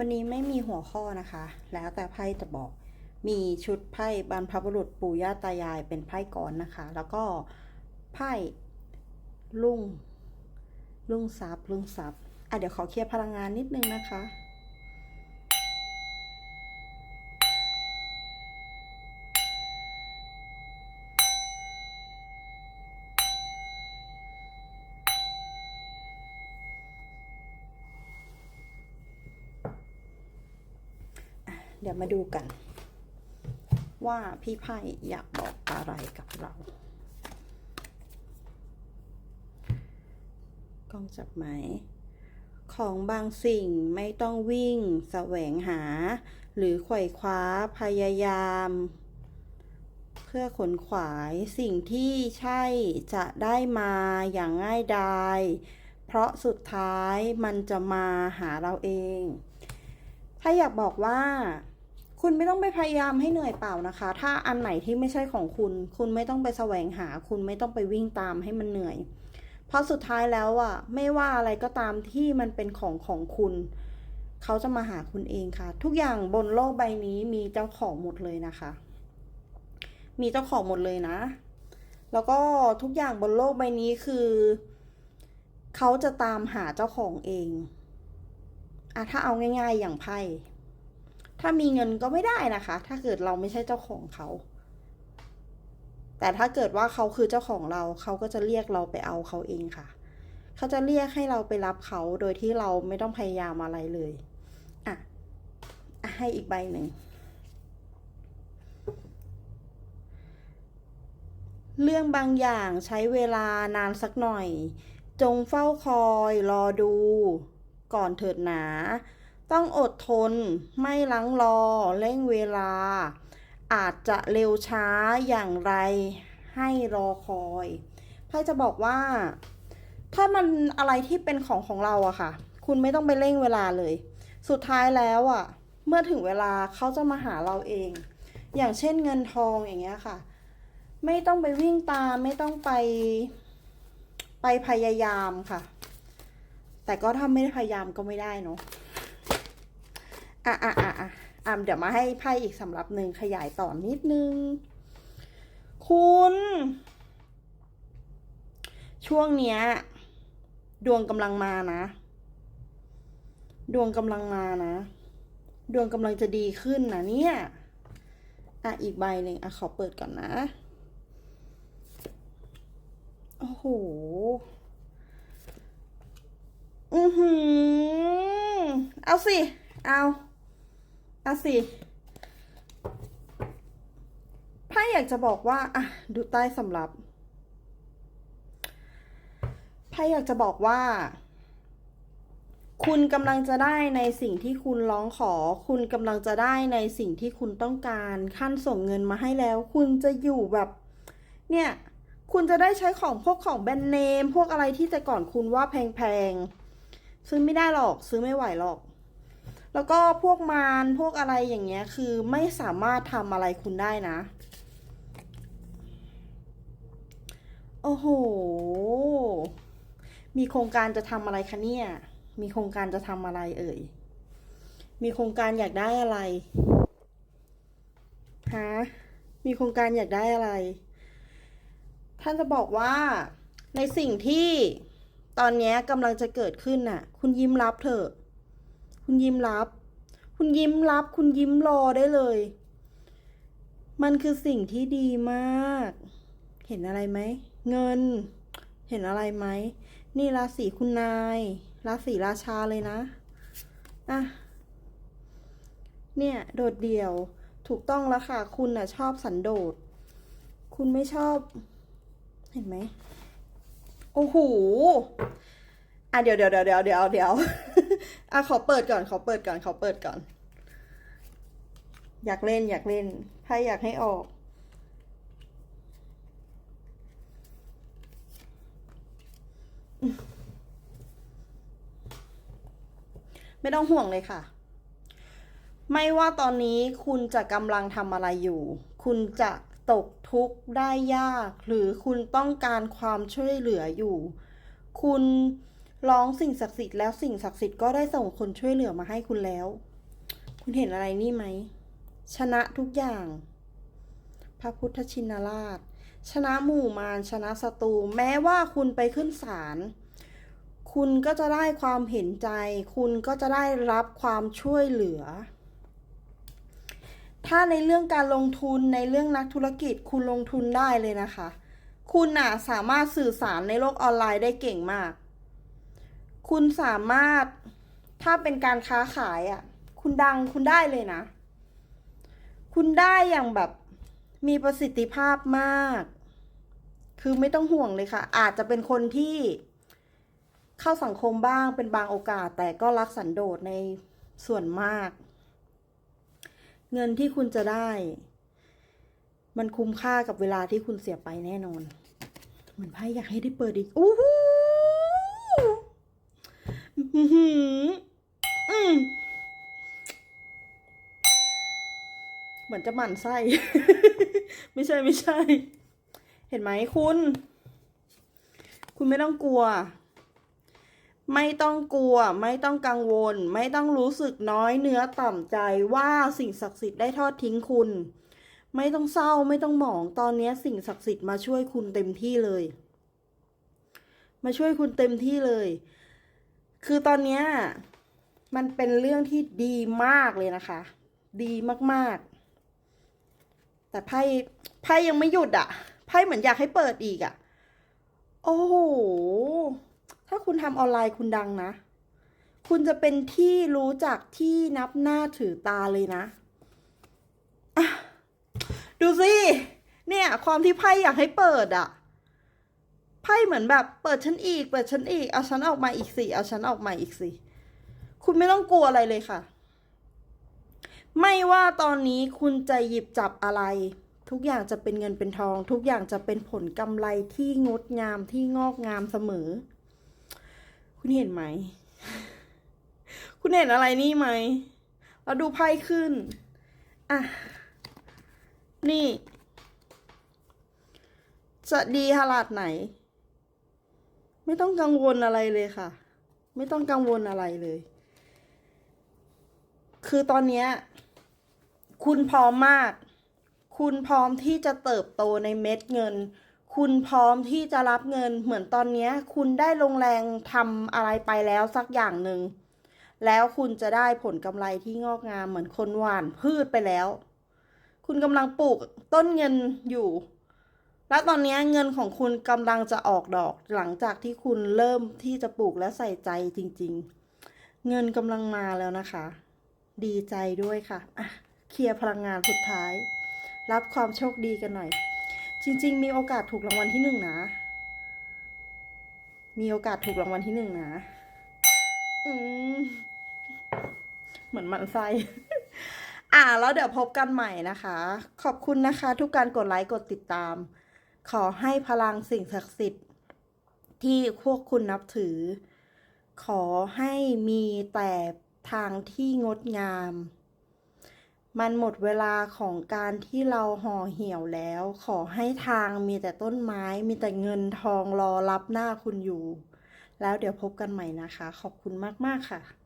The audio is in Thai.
วันนี้ไม่มีหัวข้อนะคะ แล้วแต่ไพ่จะบอก มีชุดไพ่บรรพบุรุษปู่ย่าตายายเป็นไพ่ก้อนนะคะ แล้วก็ไพ่ลุ่งลุ่งซับลุ่งซับอะเดี๋ยวขอเคลียร์พลังงานนิดนึงนะคะ เดี๋ยวมาดูกัน ว่าพี่ไพ่อยากบอกอะไรกับเรากล้องจับไหม ของบางสิ่งไม่ต้องวิ่งแสวงหา หรือไขว่คว้าพยายาม เพื่อขนขวายสิ่งที่ใช่จะได้มาอย่างง่ายดาย เพราะสุดท้ายมันจะมาหาเราเอง ถ้าอยากบอกว่า คุณไม่ต้องไปพยายามให้เหนื่อยเปล่านะคะ ถ้าอันไหนที่ไม่ใช่ของคุณ คุณไม่ต้องไปแสวงหา คุณไม่ต้องไปวิ่งตามให้มันเหนื่อย เพราะสุดท้ายแล้วอะ ไม่ว่าอะไรก็ตามที่มันเป็นของของคุณ เขาจะมาหาคุณเองค่ะ ทุกอย่างบนโลกใบนี้มีเจ้าของหมดเลยนะคะ มีเจ้าของหมดเลยนะ แล้วก็ทุกอย่างบนโลกใบนี้คือ เขาจะตามหาเจ้าของเอง อะถ้าเอาง่าย ๆ อย่างไพ่ ถ้ามีเงินก็ไม่ได้นะคะ ถ้าเกิดเราไม่ใช่เจ้าของเขา แต่ถ้าเกิดว่าเขาคือเจ้าของเรา เขาก็จะเรียกเราไปเอาเขาเองค่ะ เขาจะเรียกให้เราไปรับเขาโดยที่เราไม่ต้องพยายามอะไรเลยอะอะให้อีกใบหนึ่ง เรื่องบางอย่างใช้เวลานานสักหน่อย จงเฝ้าคอยรอดู ก่อนเถิดหนา ต้องอดทนไม่ลังรอเร่งเวลา อาจจะเร็วช้าอย่างไรให้รอคอยไพ่จะบอกว่า ถ้ามันอะไรที่เป็นของของเราอะค่ะ คุณไม่ต้องไปเร่งเวลาเลย สุดท้ายแล้วอะเมื่อถึงเวลาเขาจะมาหาเราเอง อย่างเช่นเงินทองอย่างเงี้ยค่ะ ไม่ต้องไปวิ่งตามไม่ต้องไปไปพยายามค่ะ แต่ก็ถ้าไม่ได้พยายามก็ไม่ได้เนาะอะอะอะอะอะเดี๋ยวมาให้ไพ่อีกสำหรับหนึ่งขยายต่อนิดนึง คุณ ช่วงเนี้ย ดวงกำลังมานะ ดวงกำลังมานะ ดวงกำลังจะดีขึ้นนะเนี่ย อะอีกใบหนึ่งอะขอเปิดก่อนนะ โอ้โห อือหือ เอาสิ เอา เอาสิไพ่อยากจะบอกว่า อะ ดูใต้สำรับไพ่อยากจะบอกว่า คุณกำลังจะได้ในสิ่งที่คุณร้องขอ คุณกำลังจะได้ในสิ่งที่คุณต้องการ ขั้นส่งเงินมาให้แล้ว คุณจะอยู่แบบ เนี่ยคุณจะได้ใช้ของพวกของแบรนด์เนม พวกอะไรที่แต่ก่อนคุณว่าแพงๆ ซื้อไม่ได้หรอกซื้อไม่ไหวหรอก แล้วก็พวกมารพวกอะไรอย่างเงี้ย คือไม่สามารถทำอะไรคุณได้นะ โอ้โห มีโครงการจะทำอะไรคะเนี่ย มีโครงการจะทำอะไรเอ่ย มีโครงการอยากได้อะไรฮะมีโครงการอยากได้อะไร ท่านจะบอกว่าในสิ่งที่ ตอนนี้กำลังจะเกิดขึ้นน่ะ คุณยิ้มรับเถอะ คุณยิ้มรับ คุณยิ้มรับ คุณยิ้มรอได้เลย มันคือสิ่งที่ดีมาก เห็นอะไรไหม เงิน เห็นอะไรไหม นี่ราศีคุณนาย ราศีราชาเลยนะ อะ เนี่ย โดดเดี่ยว ถูกต้องแล้วค่ะ คุณน่ะชอบสันโดษ คุณไม่ชอบ เห็นไหม โอ้โห อะเดี๋ยวเดี๋ยวเดี๋ยวเดี๋ยวเดี๋ยวเดี๋ยวอะขอเปิดก่อนขอเปิดก่อนขอเปิดก่อน อยากเล่นอยากเล่นไพ่อยากให้ออก ไม่ต้องห่วงเลยค่ะ ไม่ว่าตอนนี้คุณจะกำลังทำอะไรอยู่ คุณจะตก ทุกข์ได้ยาก หรือคุณต้องการความช่วยเหลืออยู่ คุณร้องสิ่งศักดิ์สิทธิ์แล้วสิ่งศักดิ์สิทธิ์ก็ได้ส่งคนช่วยเหลือมาให้คุณแล้ว คุณเห็นอะไรนี่ไหม ชนะทุกอย่าง พระพุทธชินราช ชนะหมู่มารชนะศัตรูแม้ว่าคุณไปขึ้นศาลคุณก็จะได้ความเห็นใจ คุณก็จะได้รับความช่วยเหลือ ถ้าในเรื่องการลงทุนในเรื่องนักธุรกิจคุณลงทุนได้เลยนะคะ คุณน่ะสามารถสื่อสารในโลกออนไลน์ได้เก่งมาก คุณสามารถถ้าเป็นการค้าขายอะ คุณดังคุณได้เลยนะ คุณได้อย่างแบบมีประสิทธิภาพมาก คือไม่ต้องห่วงเลยค่ะ อาจจะเป็นคนที่เข้าสังคมบ้างเป็นบางโอกาส แต่ก็รักสันโดษในส่วนมาก เงินที่คุณจะได้ มันคุ้มค่ากับเวลาที่คุณเสียไปแน่นอน เหมือนไพ่อยากให้ได้เปิดอีกอู้หูเหมือนจะหมั่นไส้ ไม่ใช่ไม่ใช่ เห็นไหมคุณ คุณไม่ต้องกลัว ไม่ต้องกลัว ไม่ต้องกังวล ไม่ต้องรู้สึกน้อยเนื้อต่ำใจว่าสิ่งศักดิ์สิทธิ์ได้ทอดทิ้งคุณ ไม่ต้องเศร้าไม่ต้องหมองตอนนี้สิ่งศักดิ์สิทธิ์มาช่วยคุณเต็มที่เลย มาช่วยคุณเต็มที่เลย คือตอนนี้มันเป็นเรื่องที่ดีมากเลยนะคะ ดีมากๆ แต่ไพ่ไพ่ยังไม่หยุดอะ่ะไพ่เหมือนอยากให้เปิดอีกอะ่ะ โอ้โห ถ้าคุณทำออนไลน์คุณดังนะ คุณจะเป็นที่รู้จักที่นับหน้าถือตาเลยนะะดูสิ เนี่ย ความที่ไพ่อยากให้เปิดอะ่ะไพ่เหมือนแบบ เปิดฉันอีก เปิดฉันอีก เอาฉันออกมาอีกสิ เอาฉันออกมาอีกสิ คุณไม่ต้องกลัวอะไรเลยค่ะ ไม่ว่าตอนนี้คุณจะหยิบจับอะไรทุกอย่างจะเป็นเงินเป็นทอง ทุกอย่างจะเป็นผลกำไรที่งดงามที่งอกงามเสมอ คุณเห็นไหม คุณเห็นอะไรนี่ไหม เราดูไพ่ขึ้น อะ นี่ จะดีขนาดไหน ไม่ต้องกังวลอะไรเลยค่ะ ไม่ต้องกังวลอะไรเลย คือตอนเนี้ย คุณพร้อมมาก คุณพร้อมที่จะเติบโตในเม็ดเงิน คุณพร้อมที่จะรับเงินเหมือนตอนนี้คุณได้ลงแรงทำอะไรไปแล้วสักอย่างหนึ่ง แล้วคุณจะได้ผลกำไรที่งอกงามเหมือนคนหว่านพืชไปแล้ว คุณกำลังปลูกต้นเงินอยู่ แล้วตอนนี้เงินของคุณกำลังจะออกดอกหลังจากที่คุณเริ่มที่จะปลูกและใส่ใจจริง ๆ เงินกำลังมาแล้วนะคะ ดีใจด้วยค่ะอะเคลียร์พลังงานสุดท้าย รับความโชคดีกันหน่อย จริง ๆ มีโอกาสถูกรางวัลที่หนึ่งนะ มีโอกาสถูกรางวัลที่หนึ่งนะ อืม เหมือนมันไส้อ่าแล้วเดี๋ยวพบกันใหม่นะคะ ขอบคุณนะคะ ทุกการกดไลค์กดติดตาม ขอให้พลังสิ่งศักดิ์สิทธิ์ ที่พวกคุณนับถือ ขอให้มีแต่ทางที่งดงาม มันหมดเวลาของการที่เราห่อเหี่ยวแล้ว ขอให้ทางมีแต่ต้นไม้ มีแต่เงินทองรอรับหน้าคุณอยู่ แล้วเดี๋ยวพบกันใหม่นะคะ ขอบคุณมาก ๆ ค่ะ